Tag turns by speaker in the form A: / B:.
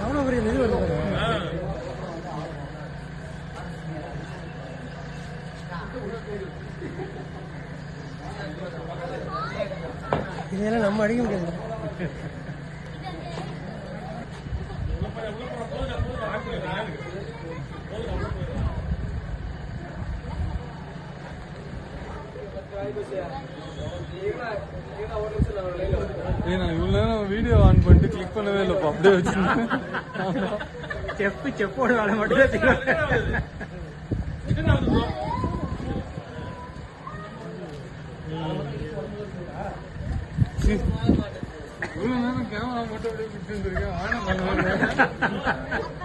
A: எவ்வளோ பெரிய இது வருது இதெல்லாம் நம்ம அடிக்க முடியாது.
B: ஏய், நான் இவ்வளவு நேரம் வீடியோ ஆன் பண்ணிட்டு கிளிக் பண்ணவே இல்லைப்பா. அப்படியே வச்சிருந்தேன்.
A: செப்பு செப்போட வேலை மட்டும்
B: நேரம் கேமரா மட்டும் அப்படியே பிடிச்சிருந்துருக்கேன். ஆன பண்ண